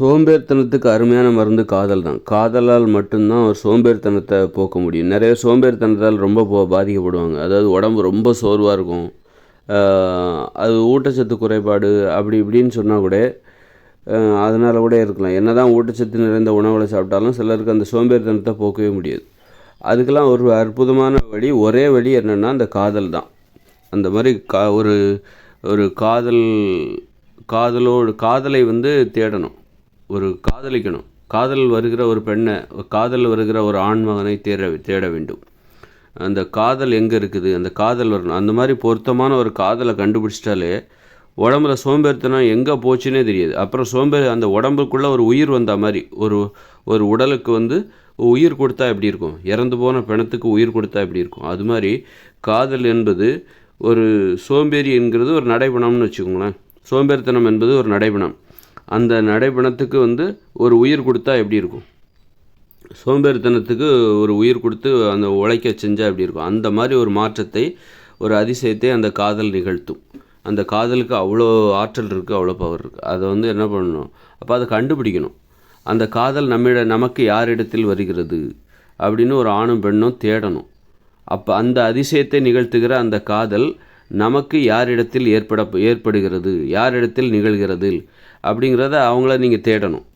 சோம்பேறித்தனத்துக்கு அருமையான மருந்து காதல் தான். காதலால் மட்டும்தான் ஒரு சோம்பேறித்தனத்தை போக்க முடியும். நிறைய சோம்பேறித்தனத்தால் ரொம்ப பாதிக்கப்படுவாங்க. அதாவது உடம்பு ரொம்ப சோர்வாக இருக்கும். அது ஊட்டச்சத்து குறைபாடு அப்படி இப்படின்னு சொன்னால் கூட அதனால் கூட இருக்கலாம். என்ன தான் ஊட்டச்சத்து நிறைந்த உணவுகளை சாப்பிட்டாலும் சிலருக்கு அந்த சோம்பேறித்தனத்தை போக்கவே முடியாது. அதுக்கெல்லாம் ஒரு அற்புதமான வழி ஒரே வழி என்னென்னா அந்த காதல் தான். அந்த மாதிரி கா ஒரு ஒரு காதல் காதலோடு காதலை வந்து தேடணும். ஒரு காதலிக்கணும். காதல் வருகிற ஒரு பெண்ணை காதல் வருகிற ஒரு ஆண்மகனை தேட தேட வேண்டும். அந்த காதல் எங்கே இருக்குது? அந்த காதல் வரணும். அந்த மாதிரி பொருத்தமான ஒரு காதலை கண்டுபிடிச்சிட்டாலே உடம்புல சோம்பேறித்தனம் எங்கே போச்சுன்னே தெரியாது. அப்புறம் சோம்பேறி அந்த உடம்புக்குள்ளே ஒரு உயிர் வந்த மாதிரி ஒரு ஒரு உடலுக்கு வந்து உயிர் கொடுத்தா எப்படி இருக்கும்? இறந்து போன பிணத்துக்கு உயிர் கொடுத்தா எப்படி இருக்கும்? அது மாதிரி காதல் என்பது ஒரு சோம்பேறி என்கிறது ஒரு நடைபணம்னு வச்சுக்கோங்களேன். சோம்பேறித்தனம் என்பது ஒரு நடைபணம். அந்த நடைப்பணத்துக்கு வந்து ஒரு உயிர் கொடுத்தா எப்படி இருக்கும்? சோம்பேறித்தனத்துக்கு ஒரு உயிர் கொடுத்து அந்த உழைக்க செஞ்சால் எப்படி இருக்கும்? அந்த மாதிரி ஒரு மாற்றத்தை ஒரு அதிசயத்தை அந்த காதல் நிகழ்த்தும். அந்த காதலுக்கு அவ்வளோ ஆற்றல் இருக்குது அவ்வளோ பவர் இருக்குது அதை வந்து என்ன பண்ணணும்? அப்போ அதை கண்டுபிடிக்கணும். அந்த காதல் நம்மிட நமக்கு யாரிடத்தில் வருகிறது? அப்படின்னு ஒரு ஆணும் பெண்ணும் தேடணும். அப்போ அந்த அதிசயத்தை நிகழ்த்துகிற அந்த காதல் நமக்கு யாரிடத்தில் ஏற்பட ஏற்படுகிறது யாரிடத்தில் நிகழ்கிறது அப்படிங்கிறத அவங்கள நீங்கள் தேடணும்.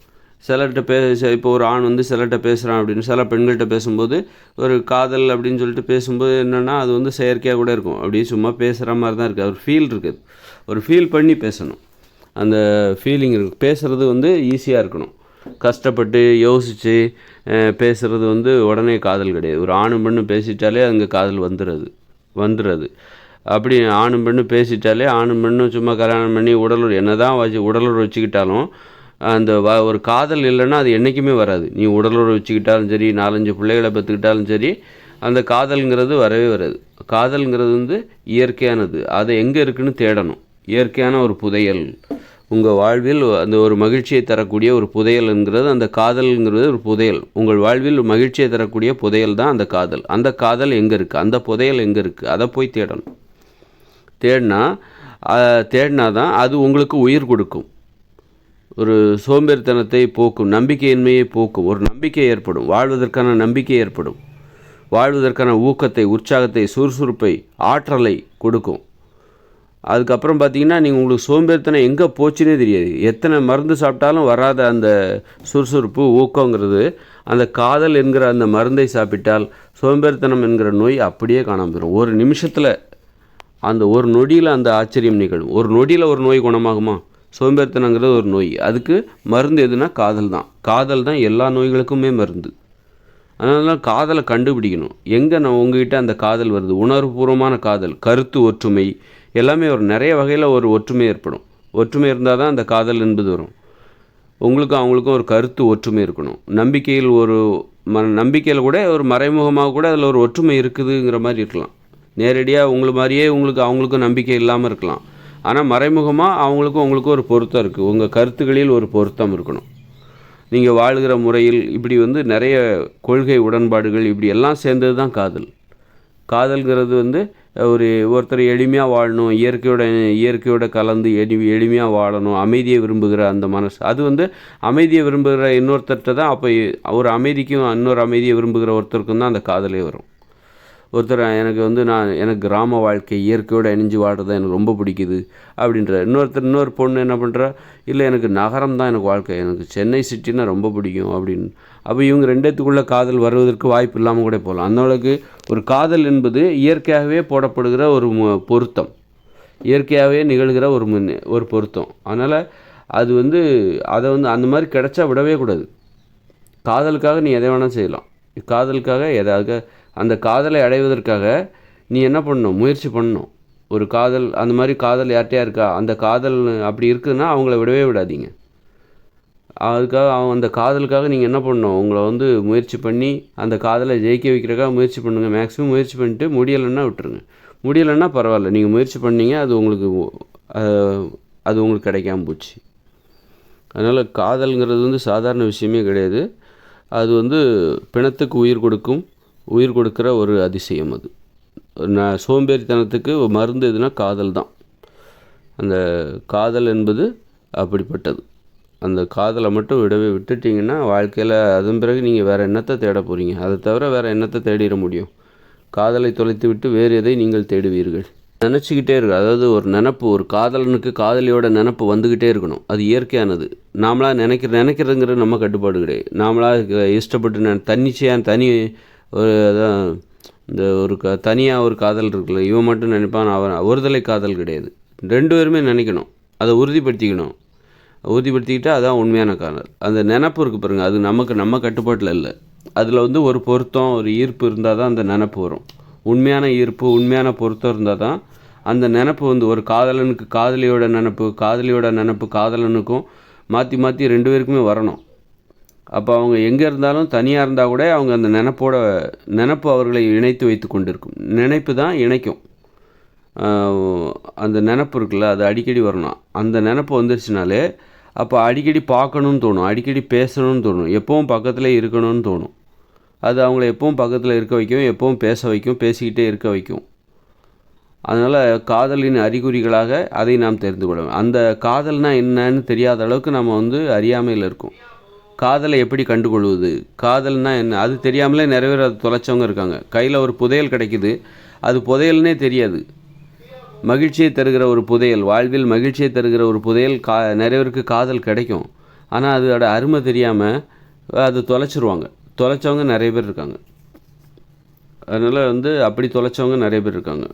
சிலர்கிட்ட பேச இப்போ ஒரு ஆண் வந்து சிலர்கிட்ட பேசுகிறான் அப்படின்னு சில பெண்கள்கிட்ட பேசும்போது ஒரு காதல் அப்படின்னு சொல்லிட்டு பேசும்போது என்னென்னா அது வந்து செயற்கையாக கூட இருக்கும். அப்படியே சும்மா பேசுகிற மாதிரி தான் இருக்குது ஒரு ஃபீல் இருக்குது ஒரு ஃபீல் பண்ணி பேசணும். அந்த ஃபீலிங் இருக்கு. பேசுகிறது வந்து ஈஸியாக இருக்கணும். கஷ்டப்பட்டு யோசித்து பேசுகிறது வந்து உடனே காதல் கிடையாது. ஒரு ஆணும் பெண்ணும் பேசிட்டாலே அங்கே காதல் வந்துடுறது வந்துடுறது அப்படி ஆணும் பெண்ணும் பேசிட்டாலே ஆணும் பெண்ணும் சும்மா கல்யாணம் பண்ணி உடலூர் என்ன தான் வச்சு உடலுறவு வச்சுக்கிட்டாலும் அந்த வ ஒரு காதல் இல்லைன்னா அது என்றைக்குமே வராது. நீ உடலுறவு வச்சுக்கிட்டாலும் சரி நாலஞ்சு பிள்ளைகளை பெற்றுக்கிட்டாலும் சரி அந்த காதல்ங்கிறது வரவே வராது. காதல்ங்கிறது வந்து இயற்கையானது. அதை எங்கே இருக்குன்னு தேடணும். இயற்கையான ஒரு புதையல். உங்கள் வாழ்வில் அந்த ஒரு மகிழ்ச்சியை தரக்கூடிய ஒரு புதையல்ங்கிறது அந்த காதல்ங்கிறது ஒரு புதையல். உங்கள் வாழ்வில் மகிழ்ச்சியை தரக்கூடிய புதையல் தான் அந்த காதல். அந்த காதல் எங்கே இருக்குது அந்த புதையல் எங்கே இருக்குது அதை போய் தேடணும். தேடினா தேடினா தான் அது உங்களுக்கு உயிர் கொடுக்கும். ஒரு சோம்பேறித்தனத்தை போக்கும் நம்பிக்கையின்மையை போக்கும். ஒரு நம்பிக்கை ஏற்படும் வாழ்வதற்கான நம்பிக்கை ஏற்படும். வாழ்வதற்கான ஊக்கத்தை உற்சாகத்தை சுறுசுறுப்பை ஆற்றலை கொடுக்கும். அதுக்கப்புறம் பார்த்தீங்கன்னா நீங்கள் உங்களுக்கு சோம்பேறித்தனம் எங்கே போச்சுன்னே தெரியாது. எத்தனை மருந்து சாப்பிட்டாலும் வராத அந்த சுறுசுறுப்பு ஊக்கங்கிறது அந்த காதல் என்கிற அந்த மருந்தை சாப்பிட்டால் சோம்பேறித்தனம் என்கிற நோய் அப்படியே காணாமல் போயிடும் ஒரு நிமிஷத்தில் அந்த ஒரு நொடியில் அந்த ஆச்சரியம் நிகழும். ஒரு நொடியில் ஒரு நோய் குணமாகுமா? சோம்பேறித்தனங்கிறது ஒரு நோய். அதுக்கு மருந்து எதுனா காதல் தான். காதல் தான் எல்லா நோய்களுக்குமே மருந்து. அதனால காதலை கண்டுபிடிக்கணும். எங்கே நான் உங்ககிட்ட அந்த காதல் வருது? உணர்வுபூர்வமான காதல் கருத்து ஒற்றுமை எல்லாமே ஒரு நிறைய வகையில் ஒரு ஒற்றுமை ஏற்படும். ஒற்றுமை இருந்தால் தான் அந்த காதல் என்பது வரும். உங்களுக்கும் அவங்களுக்கும் ஒரு கருத்து ஒற்றுமை இருக்கணும். நம்பிக்கையில் ஒரு ம நம்பிக்கையில் கூட ஒரு மறைமுகமாக கூட அதில் ஒரு ஒற்றுமை இருக்குதுங்கிற மாதிரி இருக்கலாம். நேரடியாக உங்களை மாதிரியே உங்களுக்கு அவங்களுக்கும் நம்பிக்கை இல்லாமல் இருக்கலாம். ஆனால் மறைமுகமாக அவங்களுக்கும் உங்களுக்கும் ஒரு பொருத்தம் இருக்குது உங்கள் கருத்துக்களில் ஒரு பொருத்தம் இருக்கணும். நீங்கள் வாழ்கிற முறையில் இப்படி வந்து நிறைய கொள்கை உடன்பாடுகள் இப்படி எல்லாம் சேர்ந்தது தான் காதல். காதல்கிறது வந்து ஒரு ஒருத்தர் எளிமையாக வாழணும் இயற்கையோட இயற்கையோட கலந்து எளி எளிமையாக வாழணும் அமைதியை விரும்புகிற அந்த மனசு. அது வந்து அமைதியை விரும்புகிற இன்னொருத்தர்கிட்ட தான் அப்போ ஒரு அமைதிக்கும் இன்னொரு அமைதியை விரும்புகிற ஒருத்தருக்கும் தான் அந்த காதலே வரும். ஒருத்தர் எனக்கு வந்து நான் எனக்கு கிராம வாழ்க்கை இயற்கையோடு இணைஞ்சு வாழ்கிறது எனக்கு ரொம்ப பிடிக்குது அப்படின்ற இன்னொருத்தர் இன்னொரு பொண்ணு என்ன பண்ணுறா இல்லை எனக்கு நகரம் தான் எனக்கு வாழ்க்கை எனக்கு சென்னை சிட்டின்னா ரொம்ப பிடிக்கும் அப்படின்னு. அப்போ இவங்க ரெண்டத்துக்குள்ளே காதல் வருவதற்கு வாய்ப்பு இல்லாமல் கூட போகலாம். அந்த அளவுக்கு ஒரு காதல் என்பது இயற்கையாகவே போடப்படுகிற ஒரு பொருத்தம். இயற்கையாகவே நிகழ்கிற ஒரு ஒரு பொருத்தம். அதனால் அது வந்து அதை வந்து அந்த மாதிரி கிடச்சா விடவே கூடாது. காதலுக்காக நீ எதை வேணால் செய்யலாம். காதலுக்காக எதாவது அந்த காதலை அடைவதற்காக நீ என்ன பண்ணணும்? முயற்சி பண்ணணும். ஒரு காதல் அந்த மாதிரி காதல் யார்கிட்டயா இருக்கா? அந்த காதல் அப்படி இருக்குதுன்னா அவங்கள விடவே விடாதீங்க. அதுக்காக அவன் அந்த காதலுக்காக நீங்கள் என்ன பண்ணணும்? உங்களை வந்து முயற்சி பண்ணி அந்த காதலை ஜெயிக்க வைக்கிறக்காக முயற்சி பண்ணுங்கள் மேக்ஸிமம் முயற்சி பண்ணிட்டு முடியலைன்னா விட்டுருங்க. முடியலைன்னா பரவாயில்ல. நீங்கள் முயற்சி பண்ணீங்க அது உங்களுக்கு அது உங்களுக்கு கிடைக்காம போச்சு. அதனால் காதல்ங்கிறது வந்து சாதாரண விஷயமே கிடையாது. அது வந்து பிணத்துக்கு உயிர் கொடுக்கும். உயிர் கொடுக்குற ஒரு அதிசயம் அது. நான் சோம்பேறித்தனத்துக்கு மருந்து எதுனா காதல் தான். அந்த காதல் என்பது அப்படிப்பட்டது. அந்த காதலை மட்டும் விடவே விட்டுட்டிங்கன்னா வாழ்க்கையில் அதன் பிறகு நீங்கள் வேறு என்னத்தை தேட போகிறீங்க அதை தவிர வேறு என்னத்தை தேடிட முடியும்? காதலை தொலைத்து விட்டு வேறு எதை நீங்கள் தேடுவீர்கள்? நினச்சிக்கிட்டே இருக்கு அதாவது ஒரு நினப்பு ஒரு காதலனுக்கு காதலியோட நினப்பு வந்துக்கிட்டே இருக்கணும். அது இயற்கையானது. நாமளாக நினைக்கிற நினைக்கிறதுங்கிற நம்ம கட்டுப்பாடு கிடையாது. நாமளாக இஷ்டப்பட்டு ந தன்னிச்சையாக தனி ஒரு அதான் இந்த ஒரு க தனியாக ஒரு காதல் இருக்குல்ல இவன் மட்டும் நினைப்பான் அவன் ஒருதலை காதல் கிடையாது. ரெண்டு பேருமே நினைக்கணும். அதை உறுதிப்படுத்திக்கணும். உறுதிப்படுத்திக்கிட்டால் அதான் உண்மையான காதல். அந்த நினப்பு இருக்குது பாருங்கள் அது நமக்கு நம்ம கட்டுப்பாட்டில் இல்லை. அதில் வந்து ஒரு பொருத்தம் ஒரு ஈர்ப்பு இருந்தால் தான் அந்த நினப்பு வரும். உண்மையான ஈர்ப்பு உண்மையான பொருத்தம் இருந்தால் தான் அந்த நினப்பு வந்து ஒரு காதலனுக்கு காதலியோட நினப்பு காதலியோட நினப்பு காதலனுக்கும் மாற்றி மாற்றி ரெண்டு பேருக்குமே வரணும். அப்போ அவங்க எங்கே இருந்தாலும் தனியாக இருந்தால் கூட அவங்க அந்த நினப்போட நினப்பு அவர்களை இணைத்து வைத்து கொண்டிருக்கும். நினைப்பு தான் இணைக்கும். அந்த நினப்பு இருக்குல்ல அது அடிக்கடி வரணும். அந்த நினப்பு வந்துருச்சுனாலே அப்போ அடிக்கடி பார்க்கணுன்னு தோணும். அடிக்கடி பேசணும்னு தோணும். எப்பவும் பக்கத்தில் இருக்கணும்னு தோணும். அது அவங்கள எப்பவும் பக்கத்தில் இருக்க வைக்கும் எப்பவும் பேச வைக்கும் பேசிக்கிட்டே இருக்க வைக்கும். அதனால் காதலின் அறிகுறிகளாக அதை நாம் தெரிந்து கொள்ள அந்த காதல்னால் என்னன்னு தெரியாத அளவுக்கு நம்ம வந்து அறியாமையில் இருக்கோம். காதலை எப்படி கண்டுகொள்வது? காதல்னா என்ன? அது தெரியாமலே நிறைய பேர் அதை தொலைச்சவங்க இருக்காங்க. கையில் ஒரு புதையல் கிடைக்குது. அது புதையல்னே தெரியாது. மகிழ்ச்சியை தருகிற ஒரு புதையல் வாழ்வில் மகிழ்ச்சியை தருகிற ஒரு புதையல் கா நிறைய பேருக்கு காதல் கிடைக்கும். ஆனால் அதோட அருமை தெரியாமல் அது தொலைச்சிருவாங்க. தொலைச்சவங்க நிறைய பேர் இருக்காங்க. அதனால் வந்து அப்படி தொலைச்சவங்க நிறைய பேர் இருக்காங்க.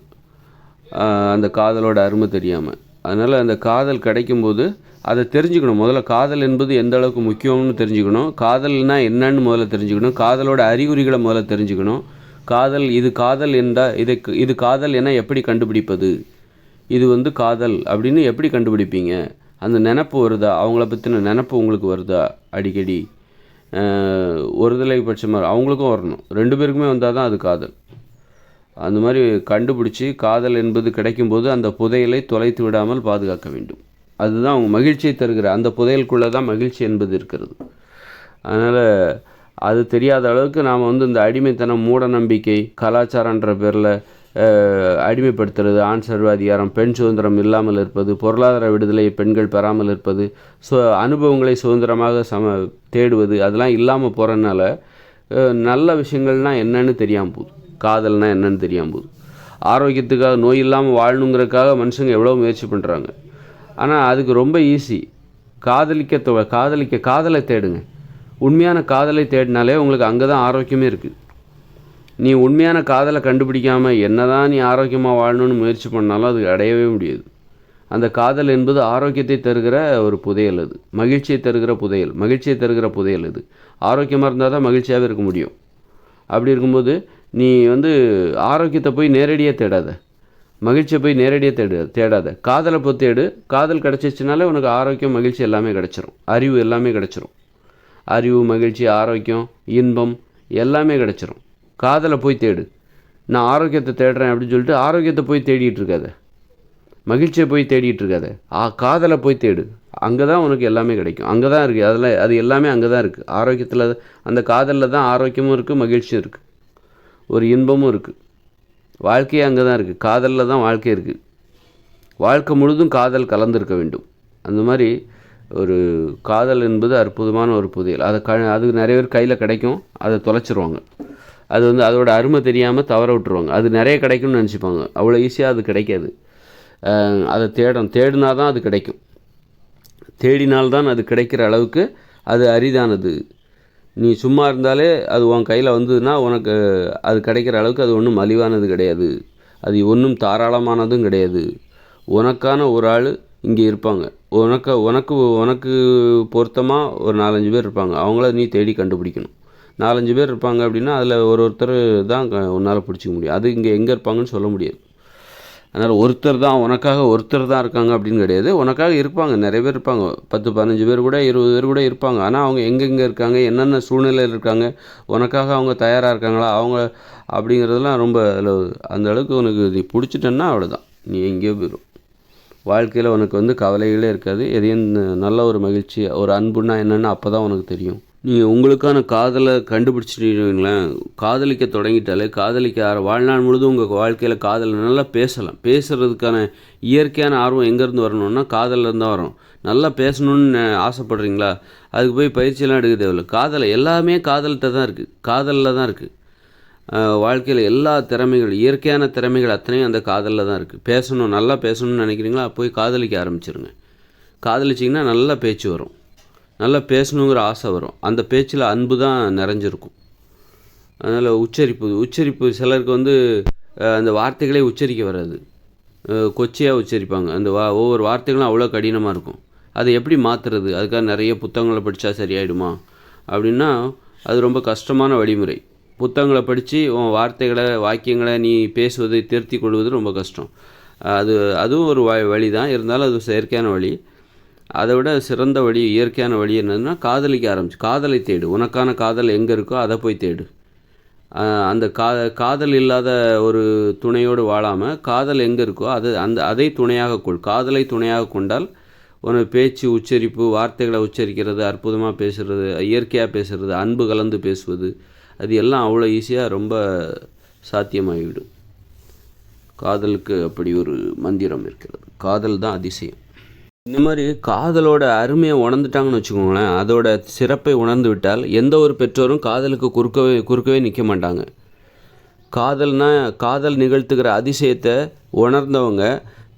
அந்த காதலோட அருமை தெரியாமல் அதனால் அந்த காதல் கிடைக்கும்போது அதை தெரிஞ்சுக்கணும். முதல்ல காதல் என்பது எந்த அளவுக்கு முக்கியம்னு தெரிஞ்சுக்கணும். காதல்னா என்னன்னு முதல்ல தெரிஞ்சுக்கணும். காதலோட அறிகுறிகளை முதல்ல தெரிஞ்சுக்கணும். காதல் இது காதல் என்றால் இதை இது காதல் என எப்படி கண்டுபிடிப்பது? இது வந்து காதல் அப்படின்னு எப்படி கண்டுபிடிப்பீங்க? அந்த நினப்பு வருதா? அவங்கள பற்றின நினப்பு உங்களுக்கு வருதா? அடிக்கடி. ஒருதலை பட்சமாக அவங்களுக்கும் வரணும். ரெண்டு பேருக்குமே வந்தால் தான் அது காதல். அந்த மாதிரி கண்டுபிடிச்சி காதல் என்பது கிடைக்கும்போது அந்த புதையலை தொலைத்து விடாமல் பாதுகாக்க வேண்டும். அதுதான் அவங்க மகிழ்ச்சியை தருகிற அந்த புதையலுக்குள்ளே தான் மகிழ்ச்சி என்பது இருக்கிறது. அதனால் அது தெரியாத அளவுக்கு நாம் வந்து இந்த அடிமைத்தனம் மூட நம்பிக்கை கலாச்சாரன்ற பேரில் அடிமைப்படுத்துறது ஆண் சர்வாதிகாரம் பெண் சுதந்திரம் இல்லாமல் இருப்பது பொருளாதார விடுதலையை பெண்கள் பெறாமல் இருப்பது ஸோ அனுபவங்களை சுதந்திரமாக சம தேடுவது அதெல்லாம் இல்லாமல் போகிறதுனால நல்ல விஷயங்கள்னால் என்னன்னு தெரியாமல் போகுது. காதல்னா என்னன்னு தெரியாமல் போகுது. ஆரோக்கியத்துக்காக நோய் இல்லாமல் வாழணுங்கிறதுக்காக மனுஷங்க எவ்வளோ முயற்சி பண்ணுறாங்க ஆனால் அதுக்கு ரொம்ப ஈஸி காதலிக்க தொ- காதலிக்க காதலை தேடுங்க. உண்மையான காதலை தேடினாலே உங்களுக்கு அங்கே தான் ஆரோக்கியமே இருக்குது நீ உண்மையான காதலை கண்டுபிடிக்காம என்னதான் நீ ஆரோக்கியமாக வாழணும்னு முயற்சி பண்ணாலும் அது அடையவே முடியாது. அந்த காதல் என்பது ஆரோக்கியத்தை தருகிற ஒரு புதையல் அது. மகிழ்ச்சியை தருகிற புதையல். மகிழ்ச்சியை தருகிற புதையல் அது ஆரோக்கியமாக இருந்தால் தான் மகிழ்ச்சியாகவே இருக்க முடியும். அப்படி இருக்கும்போது நீ வந்து ஆரோக்கியத்தை போய் நேரடியாக தேடாத. மகிழ்ச்சியை போய் நேரடியாக தேடு தேடாத. காதலை போய் தேடு. காதல் கிடச்சிச்சினாலே உனக்கு ஆரோக்கியம் மகிழ்ச்சி எல்லாமே கிடச்சிரும். அறிவு எல்லாமே கிடச்சிரும். அறிவு மகிழ்ச்சி ஆரோக்கியம் இன்பம் எல்லாமே கிடச்சிரும். காதலை போய் தேடு. நான் ஆரோக்கியத்தை தேடுறேன் அப்படின்னு சொல்லிட்டு ஆரோக்கியத்தை போய் தேடிட்டு இருக்காத. மகிழ்ச்சியை போய் தேடிட்டு இருக்காத. ஆ காதலை போய் தேடு. அங்கே தான் உனக்கு எல்லாமே கிடைக்கும். அங்கே தான் இருக்குது அதில் அது எல்லாமே அங்கே தான் இருக்குது ஆரோக்கியத்தில் அந்த காதலில் தான் ஆரோக்கியமும் இருக்குது மகிழ்ச்சியும் இருக்குது ஒரு இன்பமும் இருக்குது வாழ்க்கையே அங்கே தான் இருக்குது காதலில் தான் வாழ்க்கை இருக்குது வாழ்க்கை முழுதும் காதல் கலந்திருக்க வேண்டும். அந்த மாதிரி ஒரு காதல் என்பது அற்புதமான ஒரு புதையல். அதை க அது நிறைய பேர் கையில் கிடைக்கும். அதை தொலைச்சிருவாங்க. அது வந்து அதோட அருமை தெரியாமல் தவற விட்டுருவாங்க. அது நிறைய கிடைக்கும்னு நினச்சிப்பாங்க. அவ்வளோ ஈஸியாக அது கிடைக்காது. அதை தேடும். தேடினா தான் அது கிடைக்கும். தேடினால்தான் அது கிடைக்கிற அளவுக்கு அது அரிதானது. நீ சும்மா இருந்தாலே அது உன் கையில் வந்ததுன்னா உனக்கு அது கிடைக்கிற அளவுக்கு அது ஒன்றும் மலிவானது கிடையாது. அது ஒன்றும் தாராளமானதும் கிடையாது. உனக்கான ஒரு ஆள் இங்கே இருப்பாங்க. உனக்கு உனக்கு உனக்கு பொருத்தமாக ஒரு நாலஞ்சு பேர் இருப்பாங்க. அவங்கள நீ தேடி கண்டுபிடிக்கணும். நாலஞ்சு பேர் இருப்பாங்க அப்படின்னா அதில் ஒரு ஒருத்தர் தான் உன்னால் பிடிச்சிக்க முடியும். அது இங்கே எங்கே இருப்பாங்கன்னு சொல்ல முடியாது. அதனால் ஒருத்தர் தான் உனக்காக ஒருத்தர் தான் இருக்காங்க அப்படின்னு கிடையாது. உனக்காக இருப்பாங்க நிறைய பேர் இருப்பாங்க. பத்து பதினஞ்சு பேர் கூட இருபது பேர் கூட இருப்பாங்க. ஆனால் அவங்க எங்கெங்கே இருக்காங்க என்னென்ன சூழ்நிலையில் இருக்காங்க உனக்காக அவங்க தயாராக இருக்காங்களா அவங்க அப்படிங்கிறதெல்லாம் ரொம்ப அதில் அந்த அளவுக்கு உனக்கு நீ பிடிச்சிட்டேன்னா அவ்வளோதான் நீ எங்கேயோ போயிடும் வாழ்க்கையில் உனக்கு வந்து கவலைகளே இருக்காது. எதையும் நல்ல ஒரு மகிழ்ச்சி ஒரு அன்புன்னா என்னென்னு அப்போ தான் உனக்கு தெரியும். நீங்கள் உங்களுக்கான காதலை கண்டுபிடிச்சிட்டீங்களேன் காதலிக்க தொடங்கிட்டாலே காதலிக்க ஆர- வாழ்நாள் முழுதும் உங்கள் வாழ்க்கையில் காதல் நல்லா பேசலாம். பேசுகிறதுக்கான இயற்கையான ஆர்வம் எங்கேருந்து வரணும்னா காதலில் இருந்து தான் வரும். நல்லா பேசணும்னு ஆசைப்படுறீங்களா? அதுக்கு போய் பயிற்சியெல்லாம் எடுக்க தேவையில்ல. காதலை எல்லாமே காதல்கிட்ட தான் இருக்குது காதலில் தான் இருக்குது வாழ்க்கையில் எல்லா திறமைகள் இயற்கையான திறமைகள் அத்தனையும் அந்த காதலில் தான் இருக்குது பேசணும் நல்லா பேசணும்னு நினைக்கிறீங்களா? போய் காதலிக்க ஆரம்பிச்சிருங்க. காதலிச்சிங்கன்னா நல்லா பேச்சு வரும். நல்லா பேசணுங்கிற ஆசை வரும். அந்த பேச்சில் அன்பு தான் நிறைஞ்சிருக்கும். அதனால் உச்சரிப்பு உச்சரிப்பு சிலருக்கு வந்து அந்த வார்த்தைகளே உச்சரிக்க வராது. கொச்சையாக உச்சரிப்பாங்க. அந்த வா ஒவ்வொரு வார்த்தைகளும் அவ்வளோ கடினமாக இருக்கும். அதை எப்படி மாற்றுறது அதுக்காக நிறைய புத்தகங்களை படித்தா சரியாயிடுமா? அப்படின்னா அது ரொம்ப கஷ்டமான வழிமுறை. புத்தகங்களை படித்து உன் வார்த்தைகளை வாக்கியங்களை நீ பேசுவதை திருத்தி கொள்வது ரொம்ப கஷ்டம். அது அதுவும் ஒரு வ வழி தான் இருந்தாலும் அது செயற்கையான வழி. அதை விட சிறந்த வழி இயற்கையான வழி என்னதுன்னா காதலிக்க ஆரம்பிச்சு. காதலை தேடு. உனக்கான காதல் எங்கே இருக்கோ அதை போய் தேடு. அந்த கா காதல் இல்லாத ஒரு துணையோடு வாழாமல் காதல் எங்கே இருக்கோ அது அந்த அதை துணையாக கொள். காதலை துணையாக கொண்டால் உனக்கு பேச்சு உச்சரிப்பு வார்த்தைகளை உச்சரிக்கிறது அற்புதமாக பேசுகிறது இயற்கையாக பேசுகிறது அன்பு கலந்து பேசுவது அது எல்லாம் அவ்வளோ ஈஸியாக ரொம்ப சாத்தியமாகிவிடும். காதலுக்கு அப்படி ஒரு மந்திரம் இருக்கிறது. காதல் தான் அதிசயம். இந்த மாதிரி காதலோட அருமையை உணர்ந்துட்டாங்கன்னு வச்சுக்கோங்களேன் அதோட சிறப்பை உணர்ந்து விட்டால் எந்த ஒரு பெற்றோரும் காதலுக்கு குறுக்கவே குறுக்கவே நிற்க மாட்டாங்க. காதல்னால் காதல் நிகழ்த்துகிற அதிசயத்தை உணர்ந்தவங்க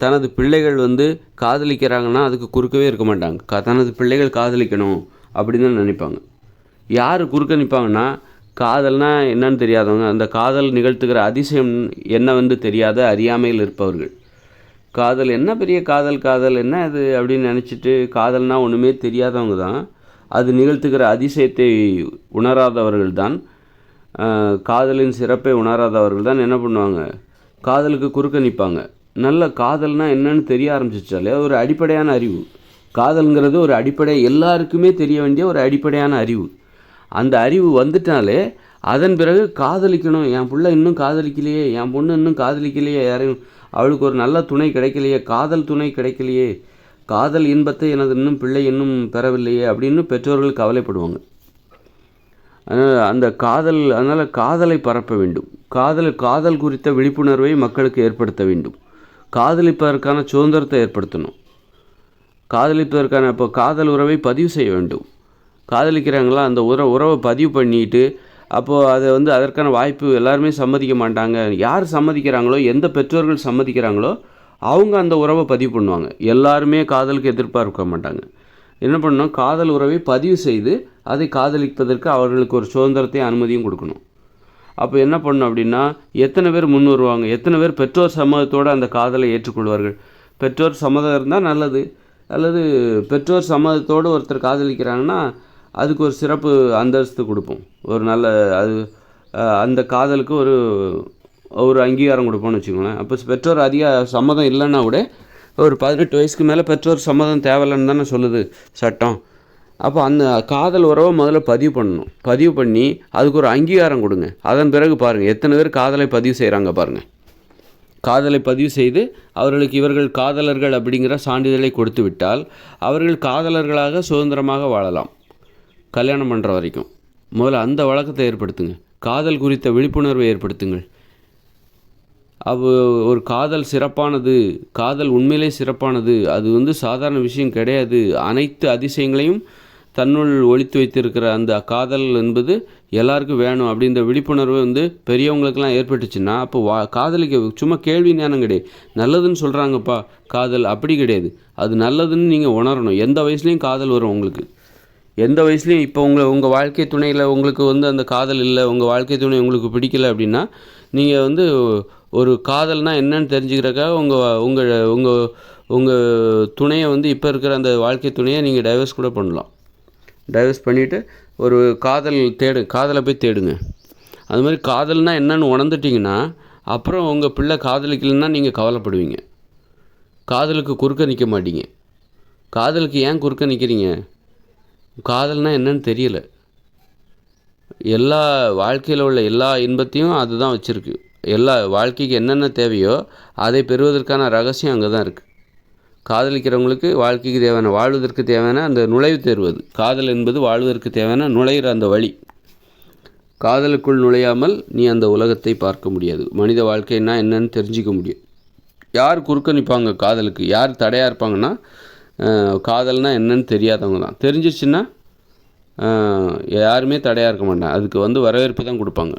தனது பிள்ளைகள் வந்து காதலிக்கிறாங்கன்னா அதுக்கு குறுக்கவே இருக்க மாட்டாங்க. க தனது பிள்ளைகள் காதலிக்கணும் அப்படின்னு தான் நினைப்பாங்க. யார் குறுக்க நிற்பாங்கன்னா காதல்னால் என்னன்னு தெரியாதவங்க அந்த காதல் நிகழ்த்துகிற அதிசயம் என்ன வந்து தெரியாத அறியாமையில் இருப்பவர்கள். காதல் என்ன பெரிய காதல் காதல் என்ன அது அப்படின்னு நினச்சிட்டு காதல்னா ஒன்றுமே தெரியாதவங்க தான். அது நிகழ்த்துகிற அதிசயத்தை உணராதவர்கள் தான். காதலின் சிறப்பை உணராதவர்கள் தான் என்ன பண்ணுவாங்க? காதலுக்கு குறுக்க நிற்பாங்க. நல்ல காதல்னால் என்னன்னு தெரிய ஆரம்பிச்சிச்சாலே ஒரு அடிப்படையான அறிவு. காதல்ங்கிறது ஒரு அடிப்படை எல்லாருக்குமே தெரிய வேண்டிய ஒரு அடிப்படையான அறிவு. அந்த அறிவு வந்துட்டாலே அதன் பிறகு காதலிக்கணும். என் பிள்ளை இன்னும் காதலிக்கலையே என் பொண்ணு இன்னும் காதலிக்கலையே யாரையும் அவளுக்கு ஒரு நல்ல துணை கிடைக்கலையே காதல் துணை கிடைக்கலையே. காதல் இன்பத்தை எனது இன்னும் பிள்ளை இன்னும் பெறவில்லையே அப்படின்னு பெற்றோர்கள் கவலைப்படுவாங்க. அதனால் அந்த காதல் அதனால் காதலை பரப்ப வேண்டும். காதல் காதல் குறித்த விழிப்புணர்வை மக்களுக்கு ஏற்படுத்த வேண்டும். காதலிப்பதற்கான சுதந்திரத்தை ஏற்படுத்தணும். காதலிப்பதற்கான இப்போ காதல் உறவை பதிவு செய்ய வேண்டும். காதலிக்கிறாங்களா அந்த உற உறவை பதிவு பண்ணிட்டு அப்போது அதை வந்து அதற்கான வாய்ப்பு எல்லாருமே சம்மதிக்க மாட்டாங்க. யார் சம்மதிக்கிறாங்களோ எந்த பெற்றோர்கள் சம்மதிக்கிறாங்களோ அவங்க அந்த உறவை பதிவு பண்ணுவாங்க. எல்லாருமே காதலுக்கு எதிர்பார்க்க மாட்டாங்க. என்ன பண்ணணும்? காதல் உறவை பதிவு செய்து அதை காதலிப்பதற்கு அவர்களுக்கு ஒரு சுதந்திரத்தையும் அனுமதியும் கொடுக்கணும். அப்போ என்ன பண்ணணும் அப்படின்னா எத்தனை பேர் முன் வருவாங்க? எத்தனை பேர் பெற்றோர் சம்மதத்தோடு அந்த காதலை ஏற்றுக்கொள்வார்கள்? பெற்றோர் சம்மதம் இருந்தால் நல்லது. அல்லது பெற்றோர் சம்மதத்தோடு ஒருத்தர் காதலிக்கிறாங்கன்னா அதுக்கு ஒரு சிறப்பு அந்தஸ்து கொடுப்போம். ஒரு நல்ல அது அந்த காதலுக்கு ஒரு ஒரு அங்கீகாரம் கொடுப்போம்னு வச்சுக்கோங்களேன். அப்போ பெற்றோர் அதிக சம்மதம் இல்லைன்னா கூட ஒரு பதினெட்டு வயசுக்கு மேலே பெற்றோர் சம்மதம் தேவையில்லைன்னு தானே சொல்லுது சட்டம். அப்போ அந்த காதல் உறவை முதல்ல பதிவு பண்ணணும். பதிவு பண்ணி அதுக்கு ஒரு அங்கீகாரம் கொடுங்க. அதன் பிறகு பாருங்கள் எத்தனை பேர் காதலை பதிவு செய்கிறாங்க பாருங்கள் காதலை பதிவு செய்து அவர்களுக்கு இவர்கள் காதலர்கள் அப்படிங்கிற சான்றிதழை கொடுத்து விட்டால் அவர்கள் காதலர்களாக சுதந்திரமாக வாழலாம். கல்யாணம் பண்ணுற வரைக்கும். முதல்ல அந்த வழக்கத்தை ஏற்படுத்துங்க. காதல் குறித்த விழிப்புணர்வை ஏற்படுத்துங்கள். அவ ஒரு காதல் சிறப்பானது காதல் உண்மையிலே சிறப்பானது அது வந்து சாதாரண விஷயம் கிடையாது. அனைத்து அதிசயங்களையும் தன்னுள் ஒழித்து வைத்திருக்கிற அந்த காதல் என்பது எல்லாருக்கும் வேணும் அப்படின்ற விழிப்புணர்வு வந்து பெரியவங்களுக்கெல்லாம் ஏற்பட்டுச்சுன்னா அப்போ வா காதலிக்க சும்மா கேள்வி ஞானம் கிடையாது. நல்லதுன்னு சொல்கிறாங்கப்பா காதல் அப்படி கிடையாது. அது நல்லதுன்னு நீங்கள் உணரணும். எந்த வயசுலேயும் காதல் வரும் உங்களுக்கு. எந்த வயசுலையும் இப்போ உங்களை உங்கள் வாழ்க்கை துணையில் உங்களுக்கு வந்து அந்த காதல் இல்லை உங்கள் வாழ்க்கை துணை உங்களுக்கு பிடிக்கல அப்படின்னா நீங்கள் வந்து ஒரு காதல்னால் என்னன்னு தெரிஞ்சுக்கிறக்காக உங்கள் உங்கள் உங்கள் உங்கள் துணையை வந்து இப்போ இருக்கிற அந்த வாழ்க்கை துணையை நீங்கள் டைவர்ஸ் கூட பண்ணலாம். டைவர்ஸ் பண்ணிவிட்டு ஒரு காதல் தேடு காதலை போய் தேடுங்க. அது மாதிரி காதல்னால் என்னன்னு உணர்ந்துட்டிங்கன்னா அப்புறம் உங்கள் பிள்ளை காதலிக்கலைன்னா நீங்கள் கவலைப்படுவீங்க. காதலுக்கு குறுக்க நிற்க மாட்டீங்க. காதலுக்கு ஏன் குறுக்க நிற்கிறீங்க காதல்னால் என்னன்னு தெரியல. எல்லா வாழ்க்கையில் உள்ள எல்லா இன்பத்தையும் அதுதான் வச்சுருக்கு. எல்லா வாழ்க்கைக்கு என்னென்ன தேவையோ அதை பெறுவதற்கான ரகசியம் அங்கே தான் இருக்குது காதலிக்கிறவங்களுக்கு வாழ்க்கைக்கு தேவையான வாழ்வதற்கு தேவையான அந்த நுழைவு தேர்வது காதல் என்பது வாழ்வதற்கு தேவையான நுழையிற அந்த வழி. காதலுக்குள் நுழையாமல் நீ அந்த உலகத்தை பார்க்க முடியாது. மனித வாழ்க்கைன்னா என்னன்னு தெரிஞ்சிக்க முடியும். யார் குறுக்க நிற்பாங்க காதலுக்கு? யார் தடையாக இருப்பாங்கன்னா காதல்னால் என்னன்னு தெரியாதவங்க தான். தெரிஞ்சிச்சுன்னா யாருமே தடையாக இருக்க மாட்டாங்க. அதுக்கு வந்து வரவேற்பு தான் கொடுப்பாங்க.